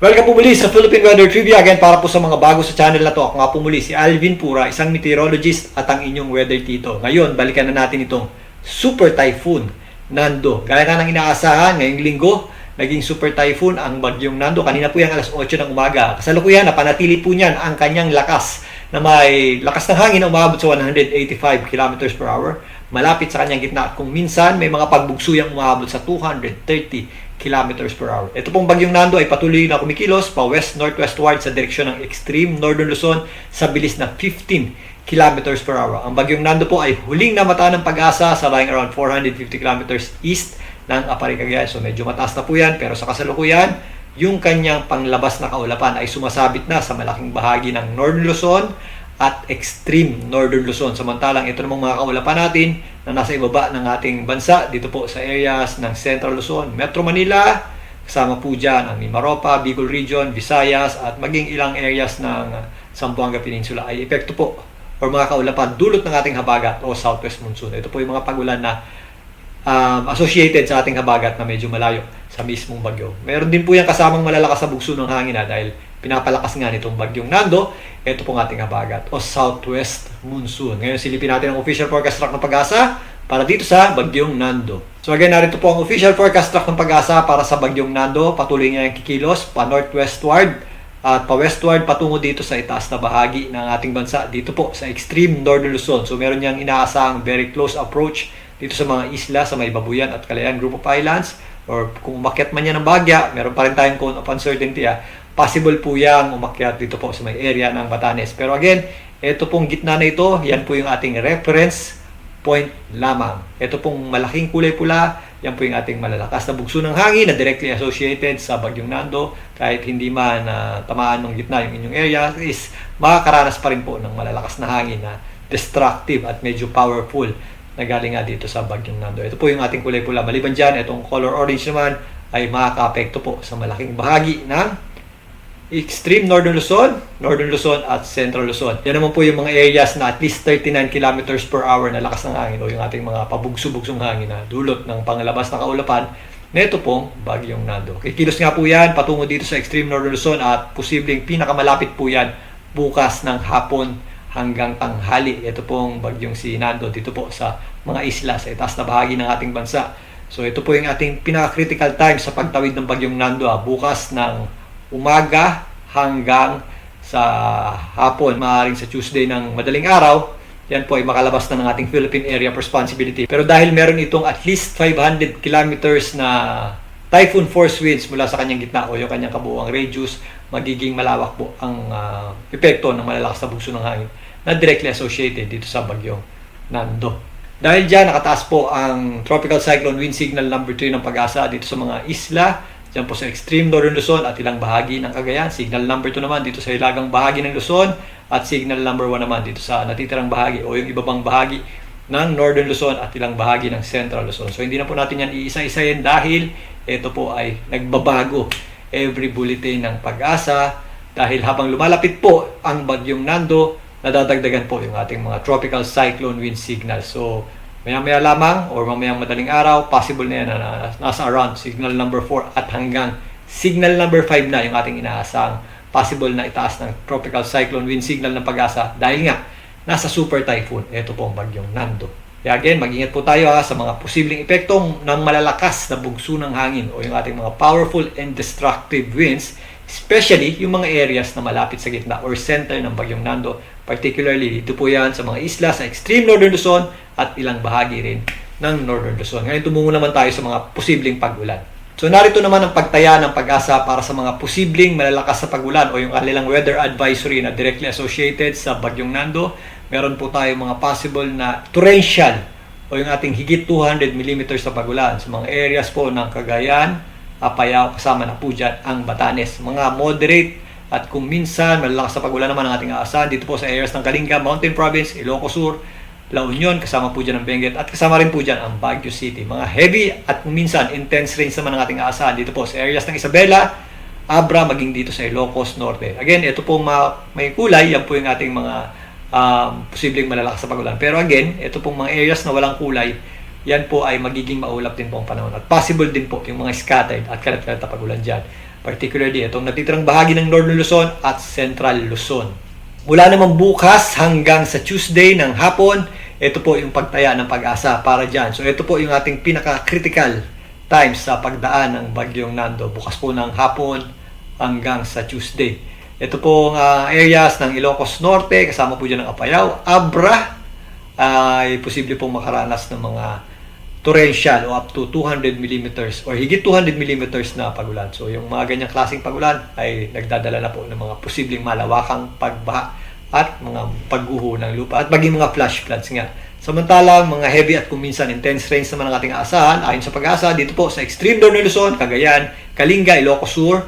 Welcome po muli sa Philippine Weather Trivia. Again, para po sa mga bago sa channel na to, ako nga po muli si Alvin Pura, isang meteorologist at ang inyong weather tito. Ngayon, balikan na natin itong Super Typhoon Nando. Gaya nga ng inaasahan, ngayong linggo, naging Super Typhoon ang bagyong Nando. Kanina po yan alas 8 ng umaga. Kasalukuyan, napanatili po niyan ang kanyang lakas na may lakas ng hangin na umabot sa 185 km per hour. Malapit sa kanyang gitna at kung minsan may mga pagbugsuyang umabot sa 230 kilometers per hour. Ito pong bagyong Nando ay patuloy na kumikilos pa west-northwestward sa direksyon ng extreme northern Luzon sa bilis na 15 kilometers per hour. Ang bagyong Nando po ay huling namata ng pag-asa sa lying around 450 kilometers east ng Aparay Cagayan. So medyo mataas na po yan pero sa kasalukuyan, yung kanyang panglabas na kaulapan ay sumasabit na sa malaking bahagi ng Northern Luzon at extreme Northern Luzon. Samantalang ito namang mga kaulapan natin na nasa ibaba ng ating bansa dito po sa areas ng Central Luzon, Metro Manila, kasama po dyan ang Mimaropa, Bicol Region, Visayas at maging ilang areas ng Zamboanga Peninsula ay epekto po or mga kaulapan dulot ng ating habagat o southwest monsoon. Ito po yung mga pagulan na um, associated sa ating habagat na medyo malayo sa mismong bagyo. Meron din po yan kasamang malalakas na bugso ng hangin na dahil pinapalakas nga nitong bagyong Nando, ito pong ating habagat o southwest monsoon. Ngayon silipin natin ang official forecast track ng pag-asa para dito sa bagyong Nando. So again, narito po ang official forecast track ng pag-asa para sa bagyong Nando. Patuloy niya yung kikilos pa northwestward at pa westward patungo dito sa itaas na bahagi ng ating bansa dito po sa extreme northern Luzon. So meron niyang inaasahang very close approach dito sa mga isla sa may Babuyan at Kalayaan Group of Islands or kung umakyat man yan ng bagya, meron pa rin tayong cone of uncertainty ah, possible po yang umakyat dito po sa may area ng Batanes. Pero again, ito pong gitna na ito, yan po yung ating reference point lamang. Ito pong malaking kulay pula, yan po yung ating malalakas na bugso ng hangin na directly associated sa Bagyong Nando. Kahit hindi man na tamaan ng gitna yung inyong area, is makakaranas pa rin po ng malalakas na hangin na destructive at medyo powerful na galing nga dito sa Bagyong Nando. Ito po yung ating kulay pula. Maliban dyan, itong color orange naman ay makaka-apekto po sa malaking bahagi ng extreme Northern Luzon, Northern Luzon at Central Luzon. Yan naman po yung mga areas na at least 39 kilometers per hour na lakas ng hangin o yung ating mga pabugso-bugsong hangin na dulot ng pangalabas na kaulapan Neto pong bagyong Nando. Kikilos nga po yan patungo dito sa extreme Northern Luzon at posibleng pinakamalapit po yan bukas ng hapon hanggang tanghali. Ito pong bagyong si Nando dito po sa mga isla sa itaas na bahagi ng ating bansa. So ito po yung ating pinaka-critical time sa pagtawid ng bagyong Nando ah, bukas ng umaga hanggang sa hapon, maaaring sa Tuesday ng madaling araw, yan po ay makalabas na ng ating Philippine Area of Responsibility. Pero dahil meron itong at least 500 kilometers na typhoon force winds mula sa kanyang gitna o yung kanyang kabuuang radius, magiging malawak po ang uh, epekto ng malalakas na bugso ng hangin na directly associated dito sa bagyong Nando. Dahil dyan, nakataas po ang Tropical Cyclone Wind Signal number 3 ng pag-asa dito sa mga isla, dyan po sa extreme northern Luzon at ilang bahagi ng Cagayan. Signal number 2 naman dito sa ilagang bahagi ng Luzon at signal number 1 naman dito sa natitirang bahagi o yung ibabang bahagi ng Northern Luzon at ilang bahagi ng Central Luzon. So hindi na po natin yan iisa-isayin dahil ito po ay nagbabago every bulletin ng pag-asa dahil habang lumalapit po ang bagyong Nando, nadadagdagan po yung ating mga tropical cyclone wind signal. So maya-maya lamang or mamayang madaling araw, possible na yan na nasa around signal number 4 at hanggang signal number 5 na yung ating inaasang possible na itaas ng tropical cyclone wind signal ng pag-asa dahil nga nasa super typhoon. Ito po ang bagyong Nando. Kaya again, mag-ingat po tayo ha, sa mga posibleng epektong ng malalakas na bugso ng hangin o yung ating mga powerful and destructive winds, especially yung mga areas na malapit sa gitna or center ng bagyong Nando. Particularly dito po yan sa mga isla sa extreme northern Luzon at ilang bahagi rin ng northern Luzon. Ngayon tumungo naman tayo sa mga posibleng pag-ulan. So narito naman ang pagtaya ng pag-asa para sa mga posibleng malalakas na pagulan o yung kanilang weather advisory na directly associated sa Bagyong Nando. Meron po tayo mga possible na torrential o yung ating higit 200 mm na pagulan sa mga areas po ng Cagayan, Apayao, kasama na po dyan ang Batanes. Mga moderate at kung minsan malalakas na pagulan naman ang ating aasahan dito po sa areas ng Kalinga, Mountain Province, Ilocos Sur, La Union, kasama po dyan ang Benguet at kasama rin po dyan ang Baguio City. Mga heavy at minsan intense rains naman ang ating aasahan dito po sa areas ng Isabela, Abra, maging dito sa Ilocos Norte. Again, ito po ma- may kulay, yan po yung ating mga um, posibleng malalakas na pagulan. Pero again, ito pong mga areas na walang kulay, yan po ay magiging maulap din po ang panahon. At possible din po yung mga scattered at kalat-kalat na pagulan dyan. particularly itong natitirang bahagi ng Northern Luzon at Central Luzon. Mula naman bukas hanggang sa Tuesday ng hapon, ito po yung pagtaya ng pag-asa para dyan. So ito po yung ating pinaka-critical times sa pagdaan ng Bagyong Nando. Bukas po ng hapon hanggang sa Tuesday. Ito po ang areas ng Ilocos Norte, kasama po dyan ng Apayao, Abra, ay posible pong makaranas ng mga torrential o up to 200 millimeters or higit 200 millimeters na pagulan. So yung mga ganyang klaseng pagulan ay nagdadala na po ng mga posibleng malawakang pagbaha at mga pagguho ng lupa at maging mga flash floods nga. Samantalang mga heavy at kuminsan intense rains naman ang ating aasahan ayon sa pag-asa dito po sa extreme northern Luzon, Cagayan, Kalinga, Ilocos Sur,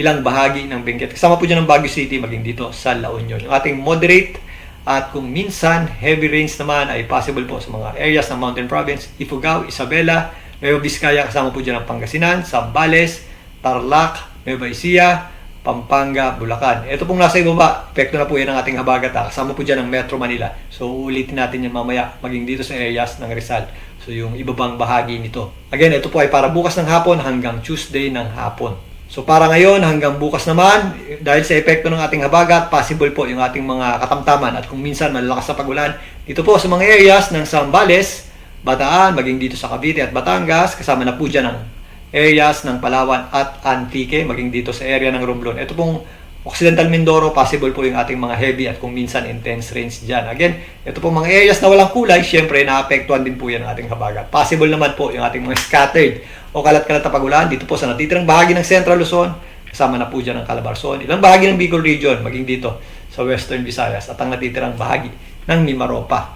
ilang bahagi ng Benguet. Kasama po dyan ng Baguio City maging dito sa La Union. Yung ating moderate at kung minsan, heavy rains naman ay possible po sa mga areas ng Mountain Province, Ifugao, Isabela, Nueva Vizcaya, kasama po dyan ang Pangasinan, Zambales, Tarlac, Nueva Ecija, Pampanga, Bulacan. Ito pong nasa ibaba, epekto na po yan ng ating habagat. ha. Kasama po dyan ang Metro Manila. So uulitin natin yan mamaya, maging dito sa areas ng Rizal. So yung ibabang bahagi nito. Again, ito po ay para bukas ng hapon hanggang Tuesday ng hapon. So para ngayon hanggang bukas naman, dahil sa epekto ng ating habagat, possible po yung ating mga katamtaman at kung minsan malalakas na pagulan. Dito po sa mga areas ng Zambales, Bataan, maging dito sa Cavite at Batangas, kasama na po dyan ang areas ng Palawan at Antique, maging dito sa area ng Romblon. Ito pong Occidental Mindoro, possible po yung ating mga heavy at kung minsan intense rains dyan. Again, ito pong mga areas na walang kulay, syempre naapektuhan din po yan ng ating habagat. Possible naman po yung ating mga scattered o kalat-kalat na pagulan dito po sa natitirang bahagi ng Central Luzon, kasama na po dyan ang Calabarzon, ilang bahagi ng Bicol Region, maging dito sa Western Visayas at ang natitirang bahagi ng Mimaropa.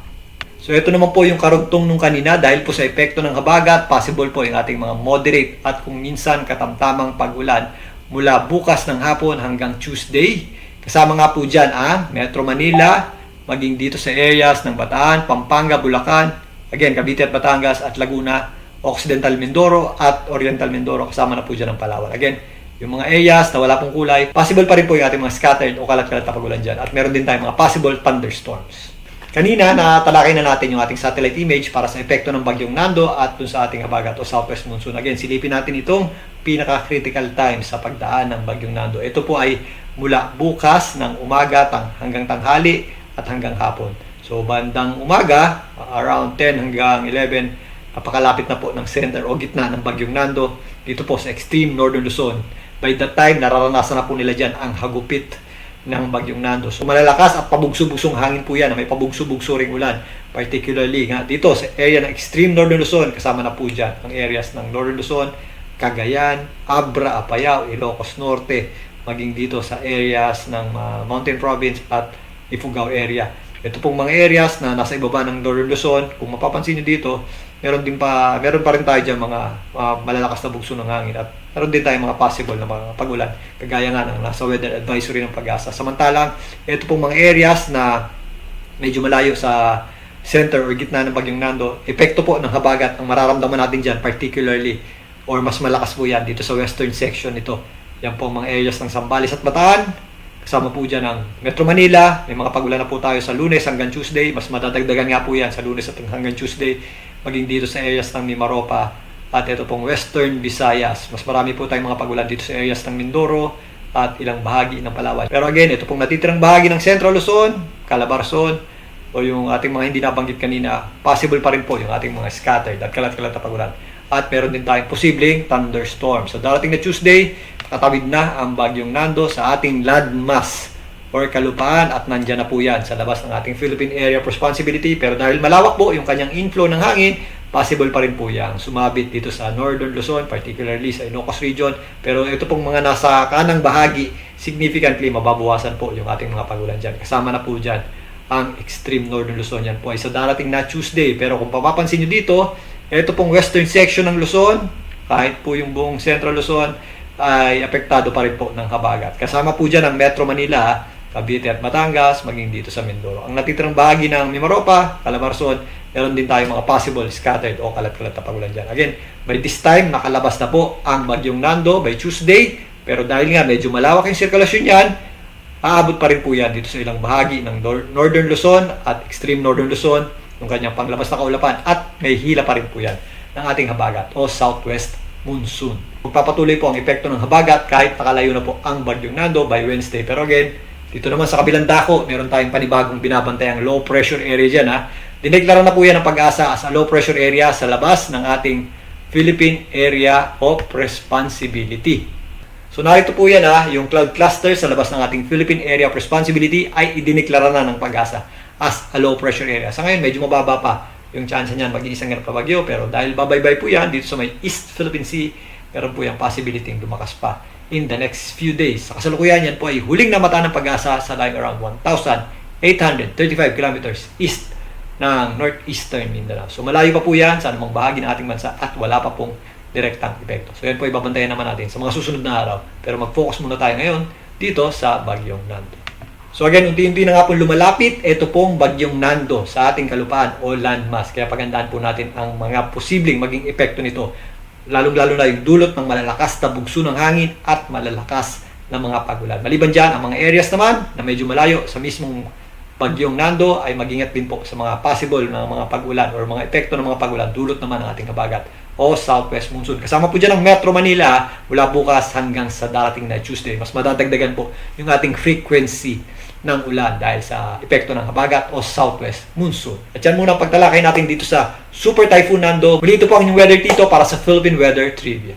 So ito naman po yung karugtong nung kanina dahil po sa epekto ng habagat, possible po yung ating mga moderate at kung minsan katamtamang pagulan mula bukas ng hapon hanggang Tuesday. Kasama nga po dyan ang Metro Manila, maging dito sa areas ng Bataan, Pampanga, Bulacan, again, Cavite at Batangas at Laguna, Occidental Mindoro at Oriental Mindoro. Kasama na po dyan ang Palawan. Again, yung mga areas na wala pong kulay, possible pa rin po yung ating mga scattered o kalat-kalat na pagulan dyan. At meron din tayong mga possible thunderstorms. Kanina, natalakay na natin yung ating satellite image para sa epekto ng bagyong Nando at dun sa ating habagat o southwest monsoon. Again, silipin natin itong pinaka-critical time sa pagdaan ng bagyong Nando. Ito po ay mula bukas ng umaga hanggang tanghali at hanggang hapon. So, bandang umaga, around 10 hanggang 11, napakalapit na po ng center o gitna ng bagyong Nando dito po sa extreme northern Luzon. By that time, nararanasan na po nila dyan ang hagupit ng bagyong Nando. So malalakas at pabugso-bugsong hangin po yan may pabugso-bugso ring ulan. Particularly nga dito sa area ng extreme Northern Luzon, kasama na po dyan ang areas ng Northern Luzon, Cagayan, Abra, Apayao, Ilocos Norte, maging dito sa areas ng uh, Mountain Province at Ifugao area. Ito pong mga areas na nasa ibaba ng Northern Luzon, kung mapapansin nyo dito, meron din pa meron pa rin tayo diyan mga uh, malalakas na bugso ng hangin at meron din tayong mga possible na mga pagulan kagaya nga ng nasa weather advisory ng pag-asa. Samantalang ito pong mga areas na medyo malayo sa center or gitna ng bagyong Nando, epekto po ng habagat ang mararamdaman natin diyan particularly or mas malakas po yan dito sa western section nito. Yan po ang mga areas ng Sambales at Bataan. Kasama po dyan ang Metro Manila. May mga pagulan na po tayo sa lunes hanggang Tuesday. Mas madadagdagan nga po yan sa lunes at hanggang Tuesday. Maging dito sa areas ng Mimaropa. At ito pong Western Visayas. Mas marami po tayong mga pagulan dito sa areas ng Mindoro at ilang bahagi ng Palawan. Pero again, ito pong natitirang bahagi ng Central Luzon, Calabarzon, o yung ating mga hindi nabanggit kanina, possible pa rin po yung ating mga scattered at kalat-kalat na pagulan. At meron din tayong posibleng thunderstorm. So darating na Tuesday, tatawid na ang bagyong Nando sa ating landmass or kalupaan at nandyan na po yan sa labas ng ating Philippine Area of Responsibility. Pero dahil malawak po yung kanyang inflow ng hangin, possible pa rin po yan sumabit dito sa Northern Luzon, particularly sa Ilocos Region. Pero ito pong mga nasa kanang bahagi, significantly mababawasan po yung ating mga pagulan dyan. Kasama na po dyan ang extreme Northern Luzon. Yan po ay sa darating na Tuesday. Pero kung papapansin nyo dito, ito pong western section ng Luzon, kahit po yung buong Central Luzon, ay apektado pa rin po ng habagat. Kasama po dyan ang Metro Manila, Cavite at Batangas, maging dito sa Mindoro. Ang natitirang bahagi ng Mimaropa, Calabarzon, meron din tayong mga possible scattered o kalat-kalat na pagulan dyan. Again, by this time, nakalabas na po ang Bagyong Nando by Tuesday, pero dahil nga medyo malawak yung sirkulasyon yan, aabot pa rin po yan dito sa ilang bahagi ng Northern Luzon at Extreme Northern Luzon, yung kanyang panglabas na kaulapan, at may hila pa rin po yan ng ating habagat o southwest monsoon. Magpapatuloy po ang epekto ng habagat kahit nakalayo na po ang bagyong Nando by Wednesday. Pero again, dito naman sa kabilang dako, meron tayong panibagong binabantayang low pressure area dyan ha. Dineklara na po yan ng pag-asa as a low pressure area sa labas ng ating Philippine Area of Responsibility. So narito po yan ha, yung cloud cluster sa labas ng ating Philippine Area of Responsibility ay idineklara na ng pag-asa as a low pressure area. Sa ngayon, medyo mababa pa yung chance niyan maging isang ganap na bagyo. Pero dahil babaybay po yan dito sa may East Philippine Sea, meron po yung possibility lumakas pa in the next few days. Sa kasalukuyan yan po ay huling namata ng pag-asa sa lying around 1,835 kilometers east ng northeastern Mindanao. So malayo pa po yan sa anumang bahagi ng ating bansa at wala pa pong direktang epekto. So yan po ibabantayan naman natin sa mga susunod na araw. Pero mag-focus muna tayo ngayon dito sa Bagyong Nando. So again, unti-unti na nga po lumalapit, ito pong Bagyong Nando sa ating kalupaan o landmass. Kaya pagandaan po natin ang mga posibleng maging epekto nito. Lalong-lalo na yung dulot ng malalakas na bugso ng hangin at malalakas na mga pagulan. Maliban dyan, ang mga areas naman na medyo malayo sa mismong Bagyong Nando ay mag-ingat din po sa mga possible na mga pag-ulan or mga epekto ng mga pag-ulan dulot naman ng ating kabagat o southwest monsoon. Kasama po dyan ang Metro Manila mula bukas hanggang sa darating na Tuesday. Mas madadagdagan po yung ating frequency ng ulan dahil sa epekto ng habagat o southwest monsoon. At yan muna ang pagtalakay natin dito sa Super Typhoon Nando. Muli ito po ang inyong weather dito para sa Philippine Weather Trivia.